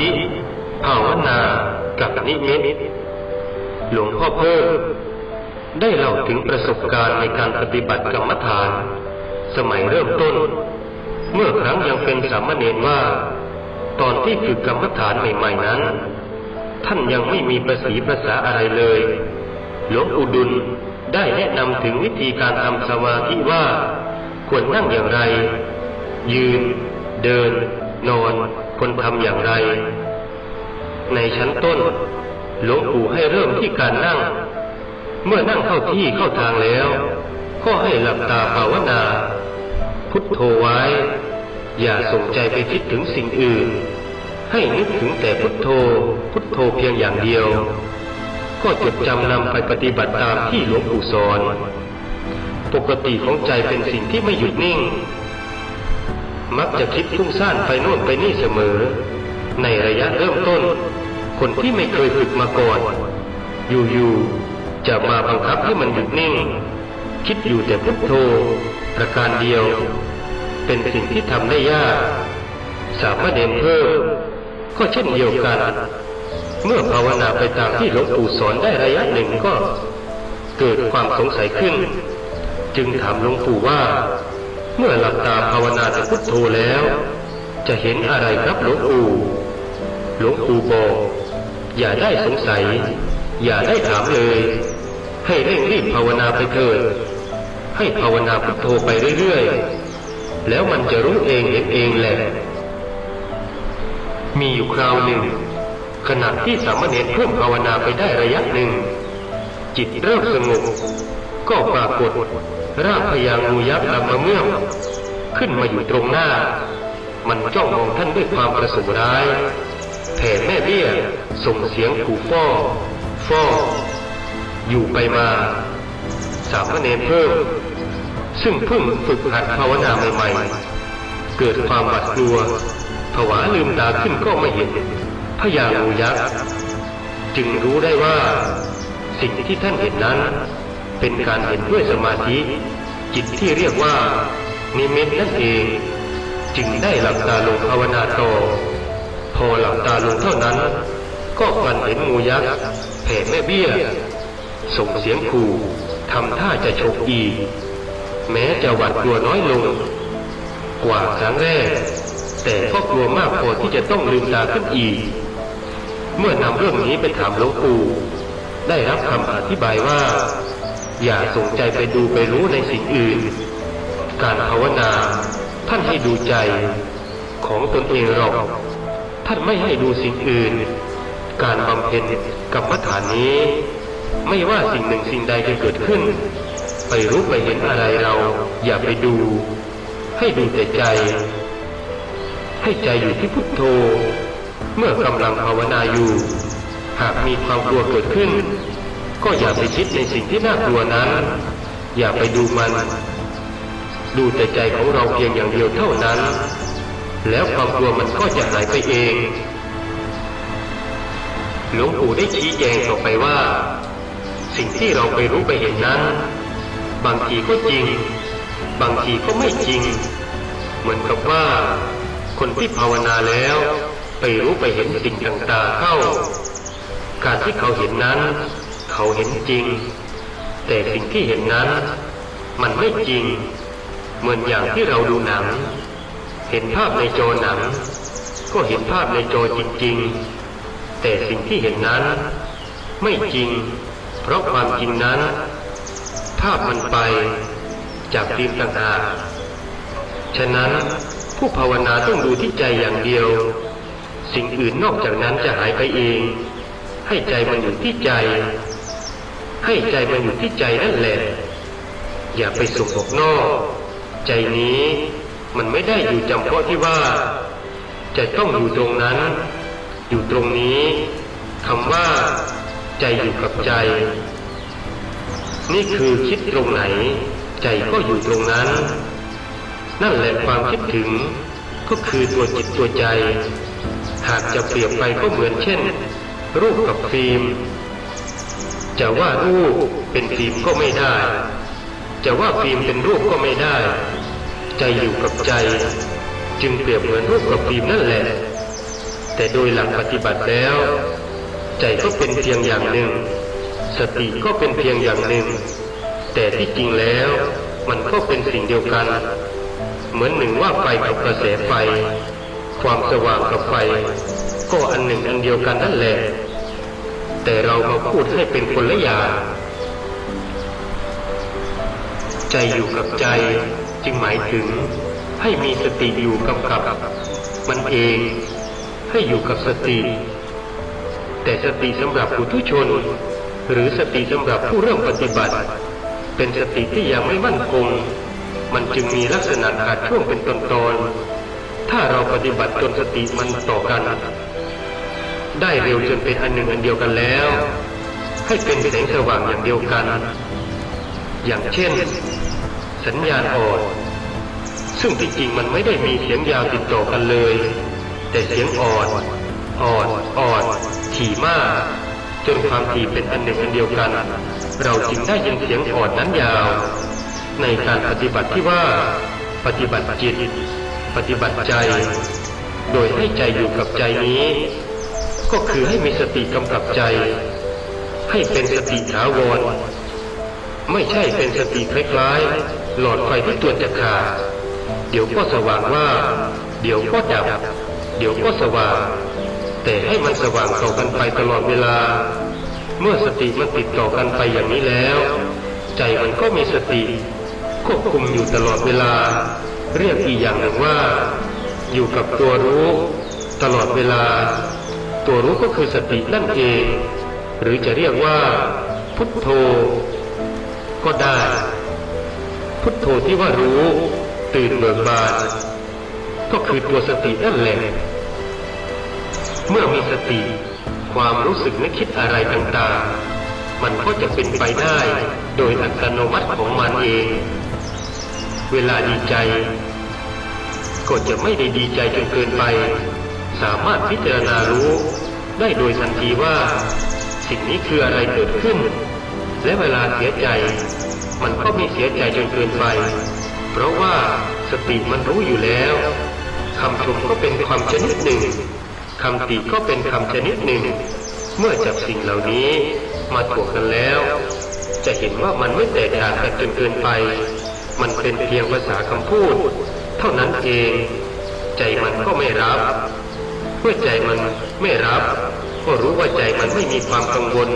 ธิภาวนากับนิมิตหลวงพ่อเพิ่มได้เล่าถึงประสบการณ์ในการปฏิบัติกรรมฐาน สมัยเริ่มต้น เมื่อครั้งยังเป็นสามเณรว่า ตอนที่ฝึกกรรมฐานใหม่ๆนั้น ท่านยังไม่มีประสีภาษาอะไรเลย หลวงปู่ดุลได้แนะนำถึงวิธีการทำสมาธิว่า ควรนั่งอย่างไร ยืน เดิน นอนควรทำอย่างไร ในชั้นต้น หลวงปู่ให้เริ่มที่การนั่ง เมื่อนั่งเข้าที่เข้าทางแล้ว ก็ให้หลับตาภาวนา พุทโธไว้ อย่าส่งใจไปคิดถึงสิ่งอื่น ให้นึกถึงแต่พุทโธ พุทโธเพียงอย่างเดียว ก็จดจำนำไปปฏิบัติตามที่หลวงปู่สอน ปกติของใจเป็นสิ่งที่ไม่หยุดนิ่งมักจะคิดฟุ้งซ่านไปโน่นไปนี่เสมอ ในระยะเริ่มต้น คนที่ไม่เคยฝึกมาก่อน อยู่ๆจะมาบังคับให้มันหยุดนิ่ง คิดอยู่แต่พุทโธประการเดียว เป็นสิ่งที่ทำได้ยาก สามเณรเพิ่มก็เช่นเดียวกัน เมื่อภาวนาไปตามที่หลวงปู่สอนได้ระยะหนึ่งก็เกิดความสงสัยขึ้น จึงถามหลวงปู่ว่า เมื่อหลับตาภาวนาแต่พุทโธแล้ว จะเห็นอะไรครับหลวงปู่หลวงปู่บอก อย่าได้สงสัย อย่าได้ถามเลย ให้เร่งรีบภาวนาไปเถิด ให้ภาวนาพุทโธไปเรื่อยๆ แล้วมันจะรู้เองเห็นเองแหละ มีอยู่คราวหนึ่ง ขณะที่สามเณรเพิ่มภาวนาไปได้ระยะหนึ่ง จิตเริ่มสงบ ก็ปรากฏร่างพญางูยักษ์ลำมะเมื่อมขึ้นมาอยู่ตรงหน้า มันจ้องมองท่านด้วยความประสงค์ร้าย แผ่แม่เบี้ย ส่งเสียงขู่ฟ้อฟ้ออยู่ไปมา สามเณรเพิ่ม ซึ่งเพิ่งฝึกหัดภาวนาใหม่ๆ เกิดความหวาดกลัว ผวาลืมตาขึ้นก็ไม่เห็นพญางูยักษ์จึงรู้ได้ว่า สิ่งที่ท่านเห็นนั้น เป็นการเห็นด้วยสมาธิ จิตที่เรียกว่านิมิตนั่นเอง จึงได้หลับตาลงภาวนาต่อ พอหลับตาลงเท่านั้น ก็ฝันเห็นงูยักษ์แผ่แม่เบี้ย ส่งเสียงขู่ทำท่าจะฉกอีก แม้จะหวาดกลัวน้อยลง กว่าครั้งแรก แต่ก็กลัวมากพอที่จะต้องลืมตาขึ้นอีก เมื่อนำเรื่องนี้ไปถามหลวงปู่ได้รับคำอธิบายว่า อย่าส่งใจไปดูไปรู้ในสิ่งอื่น การภาวนาท่านให้ดูใจของตนเองหรอก ท่านไม่ให้ดูสิ่งอื่น การบำเพ็ญกรรมฐานนี้ ไม่ว่าสิ่งหนึ่งสิ่งใดจะเกิดขึ้น ไปรู้ไปเห็นอะไรเราอย่าไปดู ให้ดูแต่ใจ ให้ใจอยู่ที่พุทโธ เมื่อกำลังภาวนาอยู่ หากมีความกลัวเกิดขึ้น ก็อย่าไปคิดในสิ่งที่น่ากลัวนั้น อย่าไปดูมัน ดูแต่ใจของเราเพียงอย่างเดียวเท่านั้น แล้วความกลัวมันก็จะหายไปเอง หลวงปู่ได้ชี้แจงต่อไปว่า สิ่งที่เราไปรู้ไปเห็นนั้น บางทีก็จริง บางทีก็ไม่จริง เหมือนกับว่า คนที่ภาวนาแล้ว ไปรู้ไปเห็นสิ่งต่างๆเข้า การที่เขาเห็นนั้น เขาเห็นจริง แต่สิ่งที่เห็นนั้น มันไม่จริง เหมือนอย่างที่เราดูหนัง เห็นภาพในจอหนัง ก็เห็นภาพในจอจริงๆ แต่สิ่งที่เห็นนั้น ไม่จริง เพราะความจริงนั้น ภาพมันไปจากฟิล์มต่างหากฉะนั้นผู้ภาวนาต้องดูที่ใจอย่างเดียว สิ่งอื่นนอกจากนั้นจะหายไปเอง ให้ใจมันอยู่ที่ใจ ให้ใจมันอยู่ที่ใจนั่นแหละ อย่าไปส่งออกนอก ใจนี้ มันไม่ได้อยู่จำเพาะที่ว่า จะต้องอยู่ตรงนั้น อยู่ตรงนี้คำว่า ใจอยู่กับใจ นี่คือคิดตรงไหน ใจก็อยู่ตรงนั้น นั่นแหละความคิดถึง ก็คือตัวจิตตัวใจ หากจะเปรียบไปก็เหมือนเช่น รูปกับฟิล์มจะว่ารูปเป็นฟิล์มก็ไม่ได้ จะว่าฟิล์มเป็นรูปก็ไม่ได้ ใจอยู่กับใจ จึงเปรียบเหมือนรูปกับฟิล์มนั่นแหละแแต่โดยหลักปฏิบัติแล้ว ใจก็เป็นเพียงอย่างหนึ่ง สติก็เป็นเพียงอย่างหนึ่ง แต่ที่จริงแล้วมันก็เป็นสิ่งเดียวกัน เหมือนหนึ่งว่าไฟกับกระแสไฟ ความสว่างกับไฟ ก็อันหนึ่งอันเดียวกันนั่นแหละ แต่เรามาพูดให้เป็นคนละอย่างใจอยู่กับใจ จึงหมายถึงให้มีสติอยู่กำกับมันเองให้อยู่กับสติ แต่สติสำหรับผู้ทุชน หรือสติสำหรับผู้เริ่มปฏิบัติ เป็นสติที่ยังไม่มั่นคง มันจึงมีลักษณะขาดช่วงเป็นตอนๆถ้าเราปฏิบัติจนสติมันต่อกัน ได้เร็วจนเป็นอันหนึ่งอันเดียวกันแล้ว ให้เป็นแสงสว่างอย่างเดียวกัน อย่างเช่น สัญญาณอ่อนซึ่งที่จริงมันไม่ได้มีเสียงยาวติดต่อกันเลย แต่เสียงอ่อนอ่อนอ่อนถี่มากจนความถี่เป็นอันหนึ่งอันเดียวกัน เราจึงได้ยินเสียงอ่อนนั้นยาว ในการปฏิบัติที่ว่า ปฏิบัติจิต ปฏิบัติใจ โดยให้ใจอยู่กับใจนี้ ก็คือให้มีสติกำกับใจ ให้เป็นสติถาวรไม่ใช่เป็นสติคล้ายๆ หลอดไฟที่ตัวจะขาดเดี๋ยวก็สว่างว่า เดี๋ยวก็ดับ เดี๋ยวก็สว่าง แต่ให้มันสว่างต่อกันไปตลอดเวลา เมื่อสติมันติดต่อกันไปอย่างนี้แล้ว ใจมันก็มีสติควบคุมอยู่ตลอดเวลา เรียกอีกอย่างหนึ่งว่า อยู่กับตัวรู้ ตลอดเวลา ตัวรู้ก็คือสตินั่นเอง หรือจะเรียกว่า พุทโธ ก็ได้ พุทโธที่ว่ารู้ ตื่นเบิกบานก็คือตัวสตินั่นแหละ เมื่อมีสติ ความรู้สึกนึกคิดอะไรต่างๆ มันก็จะเป็นไปได้ โดยอัตโนมัติของมันเอง เวลาดีใจ ก็จะไม่ได้ดีใจจนเกินไป สามารถพิจารณารู้ ได้โดยทันทีว่า สิ่งนี้คืออะไรเกิดขึ้น และเวลาเสียใจ มันก็ไม่เสียใจจนเกินไป เพราะว่าสติมันรู้อยู่แล้วคำชมก็เป็นความชนิดหนึ่งคำติก็เป็นคำชนิดหนึ่ง เมื่อจับสิ่งเหล่านี้มาถกกันแล้ว จะเห็นว่ามันไม่แตกต่างกันจนเกินไป มันเป็นเพียงภาษาคำพูด เท่านั้นเอง ใจมันก็ไม่รับ เมื่อใจมันไม่รับ ก็รู้ว่าใจมันไม่มีความกังวล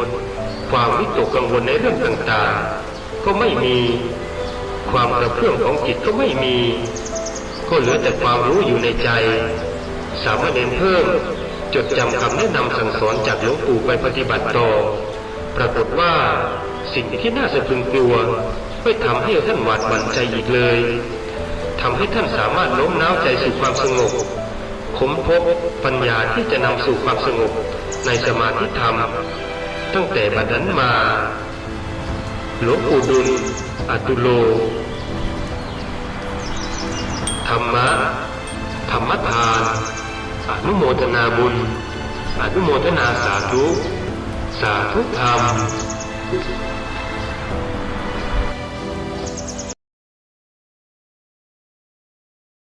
ความวิตกกังวลในเรื่องต่างๆ ก็ไม่มี ความกระเพื่อมของจิตก็ไม่มี ก็เหลือแต่ความรู้อยู่ในใจ สามเณรเพิ่ม จดจำคำแนะนำสั่งสอนจากหลวงปู่ไปปฏิบัติต่อ ปรากฏว่าสิ่งที่น่าสะพรึงกลัวไม่ทำให้ท่านหวาดหวั่นใจอีกเลยทำให้ท่านสามารถโน้มน้าวใจสู่ความสงบค้นพบปัญญาที่จะนำสู่ความสงบในสมาธิธรรม ตั้งแต่บัดนั้นมา หลวงปู่ดุลอตุโล ธรรมะ ธรรมทาน อนุโมทนาบุญ อนุโมทนาสาธุ สาธุธรรม